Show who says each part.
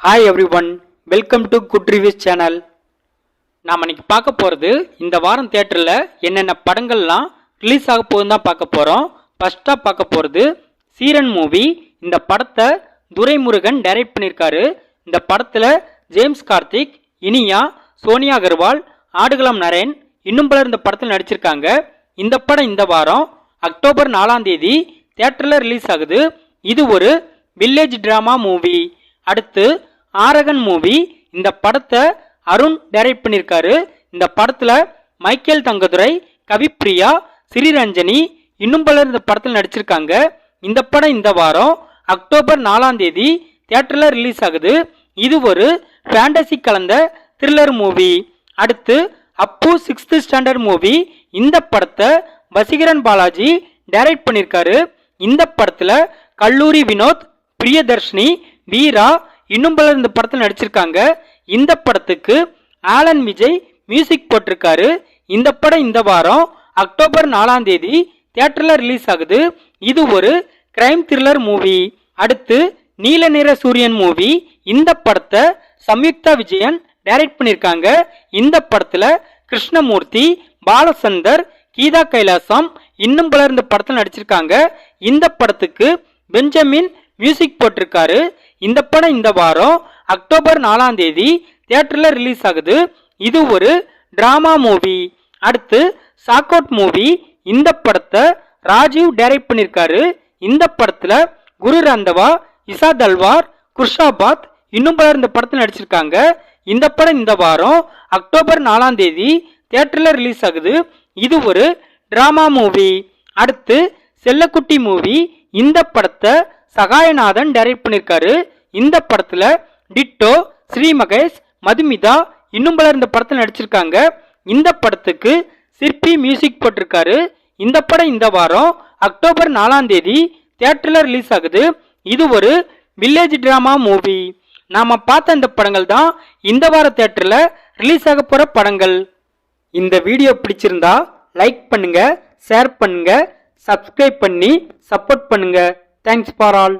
Speaker 1: Hi everyone welcome to Good Reviews channel நாம் இன்னைக்கு பார்க்க போகிறது இந்த வாரம் தேட்டரில் என்னென்ன படங்கள்லாம் ரிலீஸ் ஆக போகுதுன்னு தான் பார்க்க போகிறோம் ஃபஸ்ட்டாக பார்க்க போகிறது சீரன் மூவி இந்த படத்தை துரைமுருகன் டைரக்ட் பண்ணியிருக்காரு. இந்த படத்தில் ஜேம்ஸ் கார்த்திக் இனியா சோனியா அகர்வால் ஆடுகளம் நரேன் இன்னும் பலர் இந்த படத்தில் நடிச்சிருக்காங்க. இந்த படம் இந்த வாரம் அக்டோபர் நாலாம் தேதி தேட்டரில் ரிலீஸ் ஆகுது. இது ஒரு வில்லேஜ் ட்ராமா மூவி அடுத்து ஆரகன் மூவி. இந்த படத்தை அருண் டைரக்ட் பண்ணியிருக்காரு. இந்த படத்தில் மைக்கேல் தங்கதுரை கவிப்ரியா சிறீரஞ்சனி இன்னும் பலர் இந்த படத்தில் நடிச்சிருக்காங்க. இந்த படம் இந்த வாரம் அக்டோபர் நாலாம் தேதி தியேட்டரில் ரிலீஸ் ஆகுது. இது ஒரு ஃபேண்டசி கலந்த த்ரில்லர் மூவி அடுத்து அப்பு சிக்ஸ்த் ஸ்டாண்டர்ட் மூவி இந்த படத்தை வசீகரன் பாலாஜி டைரக்ட் பண்ணியிருக்காரு. இந்த படத்தில் கல்லூரி வினோத் பிரியதர்ஷினி வீரா இன்னும் பலர் இந்த படத்தில் நடிச்சிருக்காங்க. இந்த படத்துக்கு ஆலன் விஜய் மியூசிக் போட்டிருக்காரு. இந்த படம் இந்த வாரம் அக்டோபர் நாலாம் தேதி தியேட்டரில் ரிலீஸ் ஆகுது. இது ஒரு கிரைம் த்ரில்லர் மூவி அடுத்து நீல நிற சூரியன் மூவி இந்த படத்தை சம்யுக்தா விஜயன் டைரக்ட் பண்ணியிருக்காங்க. இந்த படத்தில் கிருஷ்ணமூர்த்தி பாலசந்தர் கீதா கைலாசம் இன்னும் பலர் இந்த படத்தில் நடிச்சிருக்காங்க. இந்த படத்துக்கு பெஞ்சமின் மியூசிக் போட்டிருக்காரு. இந்த படம் இந்த வாரம் அக்டோபர் நாலாம் தேதி தியேட்டரில் ரிலீஸ் ஆகுது. இது ஒரு ட்ராமா மூவி அடுத்து சாக்கவுட் மூவி இந்த படத்தை ராஜீவ் டைரக்ட் பண்ணியிருக்காரு இந்த படத்தில் குரு ரந்தவா இசா தல்வார் குர்ஷாபாத் இன்னும் பலர் இந்த படத்தில் நடிச்சிருக்காங்க. இந்த படம் இந்த வாரம் அக்டோபர் நாலாம் தேதி தியேட்டரில் ரிலீஸ் ஆகுது. இது ஒரு ட்ராமா மூவி அடுத்து செல்லக்குட்டி மூவி இந்த படத்தை சகாயநாதன் டைரக்ட் பண்ணியிருக்காரு இந்த படத்தில் டிட்டோ ஸ்ரீ மகேஷ் மதுமிதா இன்னும் பலர் இந்த படத்தில் நடிச்சிருக்காங்க. இந்த படத்துக்கு சிற்பி மியூசிக் போட்டிருக்காரு. இந்த படம் இந்த வாரம் அக்டோபர் நாலாம் தேதி தியேட்டரில் ரிலீஸ் ஆகுது. இது ஒரு வில்லேஜ் டிராமா மூவி நாம பார்த்த இந்த படங்கள் தான் இந்த வார தியேட்டரில் ரிலீஸ் ஆக போகிற படங்கள். இந்த வீடியோ பிடிச்சிருந்தா லைக் பண்ணுங்க ஷேர் பண்ணுங்க சப்ஸ்கிரைப் பண்ணி சப்போர்ட் பண்ணுங்க. Thanks for all